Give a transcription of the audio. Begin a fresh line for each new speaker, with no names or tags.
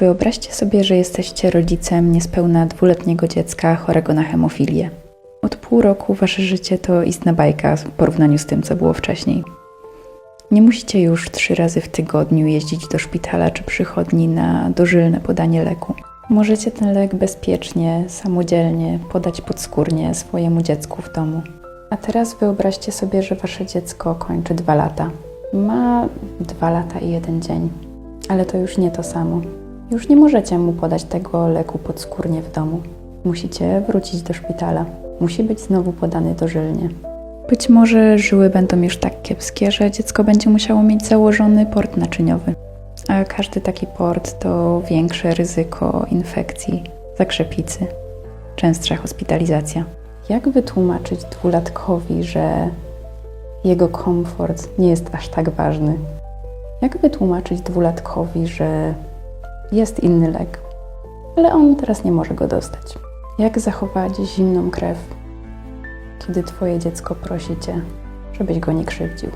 Wyobraźcie sobie, że jesteście rodzicem niespełna dwuletniego dziecka chorego na hemofilię. Od pół roku wasze życie to istna bajka w porównaniu z tym, co było wcześniej. Nie musicie już trzy razy w tygodniu jeździć do szpitala czy przychodni na dożylne podanie leku. Możecie ten lek bezpiecznie, samodzielnie podać podskórnie swojemu dziecku w domu. A teraz wyobraźcie sobie, że wasze dziecko kończy dwa lata. Ma dwa lata i jeden dzień, ale to już nie to samo. Już nie możecie mu podać tego leku podskórnie w domu. Musicie wrócić do szpitala. Musi być znowu podany dożylnie. Być może żyły będą już tak kiepskie, że dziecko będzie musiało mieć założony port naczyniowy. A każdy taki port to większe ryzyko infekcji, zakrzepicy, częstsza hospitalizacja. Jak wytłumaczyć dwulatkowi, że jego komfort nie jest aż tak ważny? Jak wytłumaczyć dwulatkowi, że jest inny lek, ale on teraz nie może go dostać? Jak zachować zimną krew, kiedy twoje dziecko prosi cię, żebyś go nie krzywdził?